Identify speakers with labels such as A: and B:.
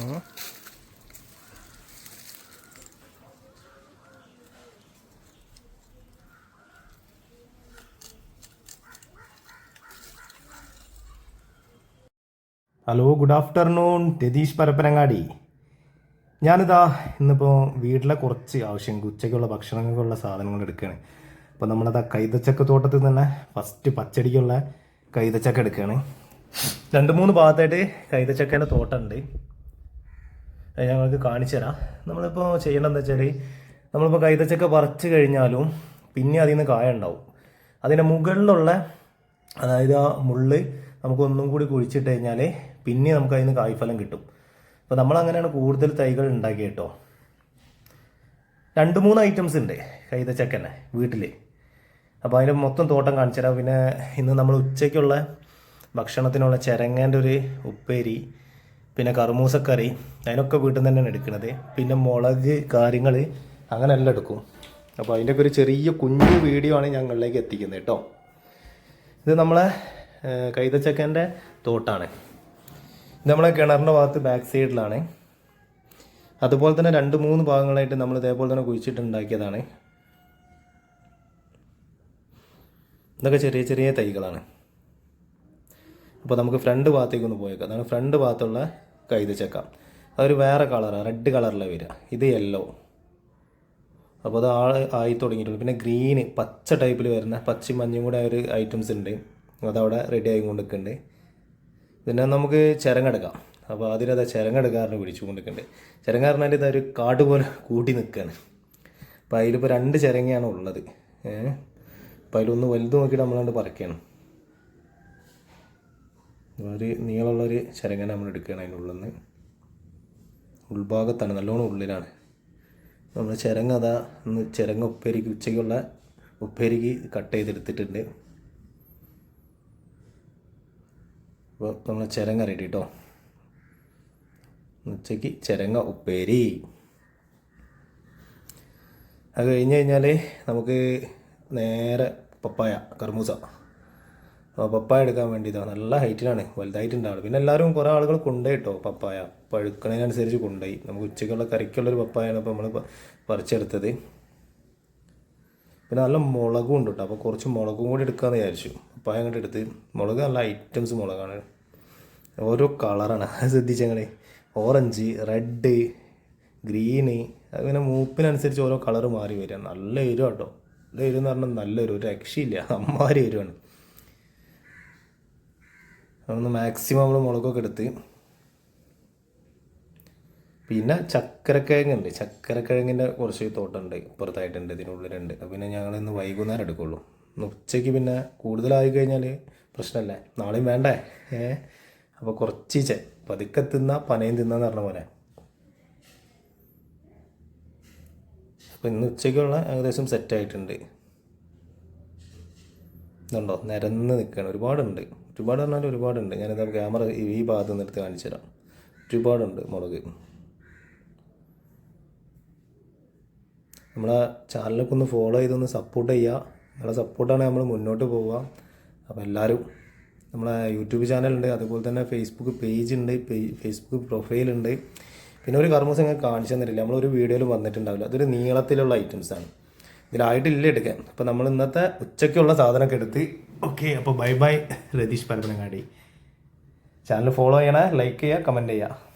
A: Hello good afternoon Ratheesh Parappanangadi ഞാനിതാ ഇന്നിപ്പോൾ വീട്ടിലെ കുറച്ച് ആവശ്യം ഉച്ചയ്ക്കുള്ള ഭക്ഷണങ്ങൾക്കുള്ള സാധനങ്ങൾ എടുക്കുകയാണ്. അപ്പോൾ നമ്മളതാ കൈതച്ചക്ക തോട്ടത്തിൽ തന്നെ ഫസ്റ്റ് പച്ചടിക്കുള്ള കൈതച്ചക്ക എടുക്കുകയാണ്. രണ്ട് മൂന്ന് ഭാഗത്തായിട്ട് കൈതച്ചക്കേന്റെ തോട്ടമുണ്ട്. അത് ഞങ്ങൾക്ക് കാണിച്ചു തരാം. നമ്മളിപ്പോൾ ചെയ്യേണ്ടതെന്ന് വെച്ചാൽ നമ്മളിപ്പോൾ കൈതച്ചക്ക പറിച്ചു കഴിഞ്ഞാലും പിന്നെ അതിൽ നിന്ന് കായ ഉണ്ടാവും. അതിന്റെ മുകളിലുള്ള അതായത് ആ മുള്ള് നമുക്ക് ഒന്നും കൂടി കുഴിച്ചിട്ട് കഴിഞ്ഞാൽ പിന്നെ നമുക്ക് അതിൽ നിന്ന് കായ്ഫലം കിട്ടും. അപ്പോൾ നമ്മൾ അങ്ങനെയാണ് കൂടുതൽ തൈകൾ ഉണ്ടാക്കി കേട്ടോ രണ്ട് മൂന്ന് ഐറ്റംസ് ഉണ്ട് കൈതച്ചക്കന്നെ വീട്ടിൽ അപ്പോൾ അതിന്റെ മൊത്തം തോട്ടം കാണിച്ചു തരാം. പിന്നെ ഇന്ന് നമ്മൾ ഉച്ചയ്ക്കുള്ള ഭക്ഷണത്തിനുള്ള ചിരങ്ങേന്റെ ഒരു ഉപ്പേരി പിന്നെ കറുമൂസക്കറി അതിനൊക്കെ വീട്ടിൽ നിന്ന് തന്നെയാണ് എടുക്കുന്നത്. പിന്നെ മുളക് കാര്യങ്ങൾ അങ്ങനെ എല്ലാം എടുക്കും. അപ്പോൾ അതിന്റെയൊക്കെ ഒരു ചെറിയ കുഞ്ഞു വീഡിയോ ആണ് ഞങ്ങളിലേക്ക് എത്തിക്കുന്നത് കേട്ടോ. ഇത് നമ്മളെ കൈതച്ചക്കന്റെ തോട്ടാണ്. ഇത് നമ്മളെ കിണറിന്റെ ഭാഗത്ത് ബാക്ക് സൈഡിലാണ് അതുപോലെ തന്നെ രണ്ട് മൂന്ന് ഭാഗങ്ങളായിട്ട് നമ്മൾ ഇതേപോലെ തന്നെ കുഴിച്ചിട്ടുണ്ടാക്കിയതാണ്. ഇതൊക്കെ ചെറിയ ചെറിയ തൈകളാണ്. അപ്പോൾ നമുക്ക് ഫ്രണ്ട് ഭാഗത്തേക്ക് ഒന്ന് പോയേക്കാം. അതാണ് ഫ്രണ്ട് ഭാഗത്തുള്ള കൈത ചക്ക. അതൊരു വേറെ കളറാണ് റെഡ് കളറിലാണ് വരിക. ഇത് യെല്ലോ അപ്പോൾ അത് ആൾ ആയി തുടങ്ങിയിട്ടുണ്ട്. പിന്നെ ഗ്രീന് പച്ച ടൈപ്പിൽ വരുന്ന പച്ചയും മഞ്ഞും കൂടെ ഒരു ഐറ്റംസ് ഉണ്ട്. അതവിടെ റെഡി ആയി കൊണ്ടിരിക്കുന്നുണ്ട്. പിന്നെ നമുക്ക് ചിരങ്ങെടുക്കാം. അപ്പോൾ അതിനത് ചിരങ്ങെടുക്കാറിന് പിടിച്ചു കൊണ്ടിരിക്കുന്നുണ്ട്. ചിരങ്ങ പറഞ്ഞാൽ ഇതൊരു കാട് പോലെ കൂട്ടി നിൽക്കുകയാണ്. അപ്പോൾ അതിലിപ്പോൾ രണ്ട് ചിരങ്ങയാണ് ഉള്ളത്. ഏഹ് അപ്പോൾ അതിലൊന്ന് വലുത് നോക്കിയിട്ട് നമ്മളാണ്ട് പറിക്കുകയാണ് ഒരു നീളമുള്ളൊരു ചരങ്ങന നമ്മൾ എടുക്കുകയാണ് അതിന്റെ ഉള്ളിൽ നിന്ന്. ഉൾഭാഗത്താണ് നല്ലോണം ഉള്ളിലാണ്. നമ്മൾ ചിരങ്ങ അതാ ഒന്ന് ചിരങ്ങ ഉപ്പേരിക്ക് ഉച്ചയ്ക്കുള്ള ഉപ്പേരിക്ക് കട്ട് ചെയ്തെടുത്തിട്ടുണ്ട്. അപ്പോൾ നമ്മൾ ചിരങ്ങ റെഡി കേട്ടോ ഉച്ചയ്ക്ക് ചിരങ്ങ ഉപ്പേരി. അത് കഴിഞ്ഞ് കഴിഞ്ഞാൽ നമുക്ക് നേരെ പപ്പായ കർമൂസ. പപ്പായ എടുക്കാൻ വേണ്ടിയിട്ടാണ് നല്ല ഹൈറ്റിലാണ് വലുതായിട്ടുണ്ടാവുള്ളൂ പിന്നെ എല്ലാവരും കുറേ ആളുകൾ കൊണ്ടുപോയി കേട്ടോ പപ്പായ. പഴുക്കണതിനനുസരിച്ച് കൊണ്ടുപോയി. നമുക്ക് ഉച്ചയ്ക്കുള്ള കറിക്കുള്ളൊരു പപ്പായാണ് ഇപ്പോൾ നമ്മൾ പറിച്ചെടുത്തത്. പിന്നെ നല്ല മുളകും ഉണ്ട് കേട്ടോ. അപ്പോൾ കുറച്ച് മുളകും കൂടി എടുക്കാമെന്ന് വിചാരിച്ചു. പപ്പായ അങ്ങോട്ട് എടുത്ത്. മുളക് നല്ല ഐറ്റംസ് മുളകാണ്. ഓരോ കളറാണ്. അത് ഓറഞ്ച് റെഡ് ഗ്രീന് അങ്ങനെ മൂപ്പിനനുസരിച്ച് ഓരോ കളർ മാറി വരിക. നല്ല എരുവാട്ടോ നല്ല എരുവെന്ന് പറഞ്ഞാൽ നല്ലൊരു രക്ഷയില്ല. അമ്മാരി എരിവാണ്. അതൊന്ന് മാക്സിമം നമ്മൾ മുളകൊക്കെ എടുത്ത് പിന്നെ ചക്കരക്കിഴങ്ങുണ്ട്. ചക്കരക്കിഴങ്ങിന്റെ കുറച്ച് തോട്ടമുണ്ട് പുറത്തായിട്ടുണ്ട് ഇതിനുള്ളിലുണ്ട് അപ്പോൾ പിന്നെ ഞങ്ങൾ ഇന്ന് വൈകുന്നേരം എടുക്കുള്ളൂ. ഉച്ചയ്ക്ക് പിന്നെ കൂടുതലായി കഴിഞ്ഞാൽ പ്രശ്നമല്ലേ നാളെയും വേണ്ടേ? ഏ? അപ്പോൾ കുറച്ചിച്ച് പതുക്കെ തിന്ന പനയും തിന്നാന്ന് പറഞ്ഞ പോലെ. അപ്പോൾ ഇന്ന് ഉച്ചയ്ക്കുള്ള ഏകദേശം സെറ്റായിട്ടുണ്ട് ഇതുണ്ടോ? നിരന്ന് നിൽക്കുകയാണ് ഒരുപാടുണ്ട്. ഒരുപാട് പറഞ്ഞാൽ ഒരുപാടുണ്ട്. ഞാനിത് ക്യാമറ ഈ ഭാഗത്ത് നിന്ന് എടുത്ത് കാണിച്ചു തരാം ഒരുപാടുണ്ട് മുളക്. നമ്മളെ ചാനലൊക്കെ ഒന്ന് ഫോളോ ചെയ്തൊന്ന് സപ്പോർട്ട് ചെയ്യുക. നിങ്ങളെ സപ്പോർട്ടാണ് നമ്മൾ മുന്നോട്ട് പോവുക. അപ്പോൾ എല്ലാവരും നമ്മളെ യൂട്യൂബ് ചാനലുണ്ട് അതുപോലെ തന്നെ ഫേസ്ബുക്ക് പേജ് ഉണ്ട്. ഫേസ്ബുക്ക് പ്രൊഫൈലുണ്ട് പിന്നെ ഒരു കർമ്മസം ഞാൻ കാണിച്ചു തന്നിട്ടില്ല. നമ്മളൊരു വീഡിയോയിൽ വന്നിട്ടുണ്ടാവില്ല. അതൊരു നീളത്തിലുള്ള ഐറ്റംസാണ് ഇതിലായിട്ടില്ല എടുക്കാൻ. അപ്പോൾ നമ്മൾ ഇന്നത്തെ ഉച്ചയ്ക്കുള്ള സാധനമൊക്കെ എടുത്ത് ഓക്കെ അപ്പോൾ bye bye Ratheesh Parappanangadi. Channel follow ചെയ്യണേ ലൈക്ക് ചെയ്യുക കമന്റ് ചെയ്യുക.